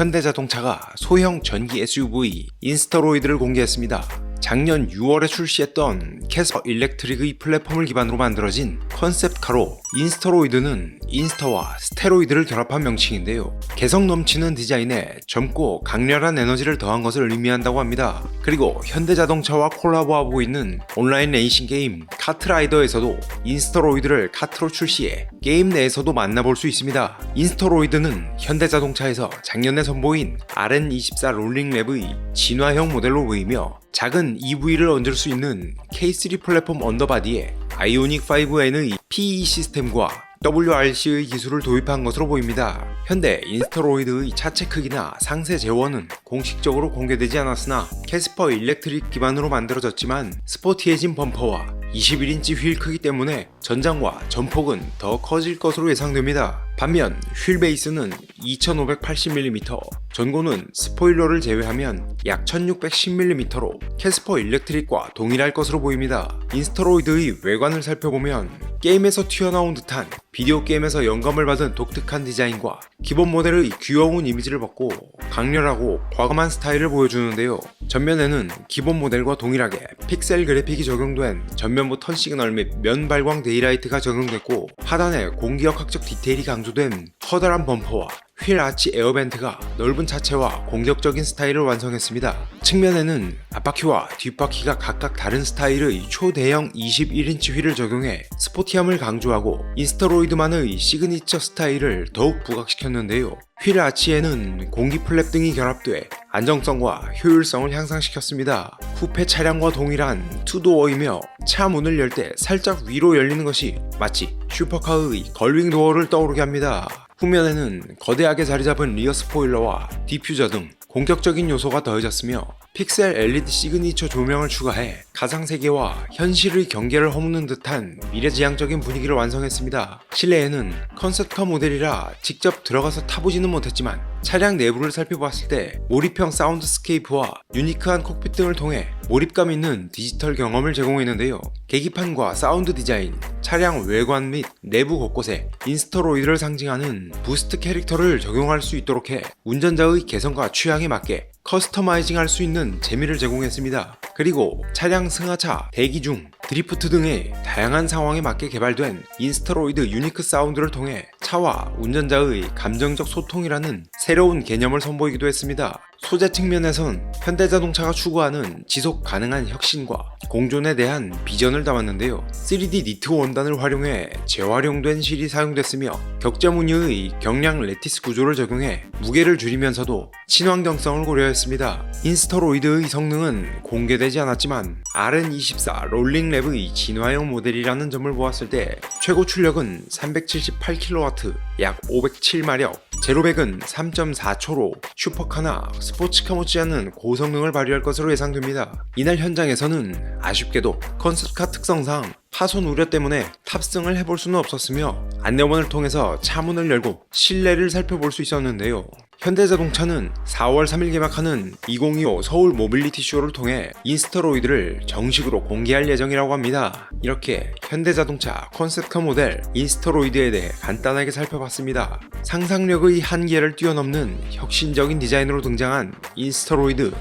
현대자동차가 소형 전기 SUV 인스터로이드를 공개했습니다. 작년 6월에 출시했던 캐스퍼 일렉트릭의 플랫폼을 기반으로 만들어진 컨셉카로 인스터로이드는 인스터와 스테로이드를 결합한 명칭인데요. 개성 넘치는 디자인에 젊고 강렬한 에너지를 더한 것을 의미한다고 합니다. 그리고 현대자동차와 콜라보하고 있는 온라인 레이싱 게임 카트라이더에서도 인스터로이드를 카트로 출시해 게임 내에서도 만나볼 수 있습니다. 인스터로이드는 현대자동차에서 작년에 선보인 RN24 롤링랩의 진화형 모델로 보이며 작은 EV를 얹을 수 있는 K3 플랫폼 언더바디에 아이오닉 5N의 PE 시스템과 WRC의 기술을 도입한 것으로 보입니다. 현대 인스터로이드의 차체 크기나 상세 재원은 공식적으로 공개되지 않았으나 캐스퍼 일렉트릭 기반으로 만들어졌지만 스포티해진 범퍼와 21인치 휠 크기 때문에 전장과 전폭은 더 커질 것으로 예상됩니다. 반면 휠 베이스는 2580mm, 전고는 스포일러를 제외하면 약 1610mm로 캐스퍼 일렉트릭과 동일할 것으로 보입니다. 인스터로이드의 외관을 살펴보면 게임에서 튀어나온 듯한 비디오 게임에서 영감을 받은 독특한 디자인과 기본 모델의 귀여운 이미지를 받고 강렬하고 과감한 스타일을 보여주는데요. 전면에는 기본 모델과 동일하게 픽셀 그래픽이 적용된 전면부 턴 시그널 및 면 발광 데이라이트가 적용됐고 하단에 공기역 학적 디테일이 강조된 커다란 범퍼와 휠 아치 에어벤트가 넓은 차체와 공격적인 스타일을 완성했습니다. 측면에는 앞바퀴와 뒷바퀴가 각각 다른 스타일의 초대형 21인치 휠을 적용해 스포티함을 강조하고 인스터로이드만의 시그니처 스타일을 더욱 부각시켰는데요. 휠 아치에는 공기 플랩 등이 결합돼 안정성과 효율성을 향상시켰습니다. 쿠페 차량과 동일한 투도어이며 차 문을 열 때 살짝 위로 열리는 것이 마치 슈퍼카의 걸윙 도어를 떠오르게 합니다. 후면에는 거대하게 자리 잡은 리어 스포일러와 디퓨저 등 공격적인 요소가 더해졌으며 픽셀 LED 시그니처 조명을 추가해 가상 세계와 현실의 경계를 허무는 듯한 미래지향적인 분위기를 완성했습니다. 실내에는 컨셉카 모델이라 직접 들어가서 타보지는 못했지만 차량 내부를 살펴봤을 때 몰입형 사운드스케이프와 유니크한 콕핏 등을 통해 몰입감 있는 디지털 경험을 제공했는데요. 계기판과 사운드 디자인, 차량 외관 및 내부 곳곳에 인스터로이드를 상징하는 부스트 캐릭터를 적용할 수 있도록 해 운전자의 개성과 취향에 맞게 커스터마이징 할 수 있는 재미를 제공했습니다. 그리고 차량 승하차, 대기 중, 드리프트 등의 다양한 상황에 맞게 개발된 인스터로이드 유니크 사운드를 통해 차와 운전자의 감정적 소통이라는 새로운 개념을 선보이기도 했습니다. 소재 측면에선 현대자동차가 추구하는 지속 가능한 혁신과 공존에 대한 비전을 담았는데요. 3D 니트 원단을 활용해 재활용된 실이 사용됐으며 격자 무늬의 경량 레티스 구조를 적용해 무게를 줄이면서도 친환경성을 고려했습니다. 인스터로이드의 성능은 공개되지 않았지만 RN24 롤링 랩의 진화형 모델이라는 점을 보았을 때 최고 출력은 378kW, 약 507마력, 제로백은 3.4초로 슈퍼카나 스포츠카 못지않은 고성능을 발휘할 것으로 예상됩니다. 이날 현장에서는 아쉽게도 컨셉카 특성상 파손 우려 때문에 탑승을 해볼 수는 없었으며 안내원을 통해서 차문을 열고 실내를 살펴볼 수 있었는데요. 현대자동차는 4월 3일 개막하는 2025 서울 모빌리티 쇼를 통해 인스터로이드를 정식으로 공개할 예정이라고 합니다. 이렇게 현대자동차 컨셉카 모델 인스터로이드에 대해 간단하게 살펴봤습니다. 상상력의 한계를 뛰어넘는 혁신적인 디자인으로 등장한 인스터로이드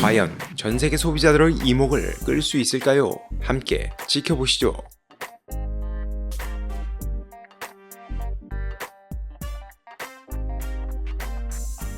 과연 전 세계 소비자들의 이목을 끌 수 있을까요? 함께 지켜보시죠.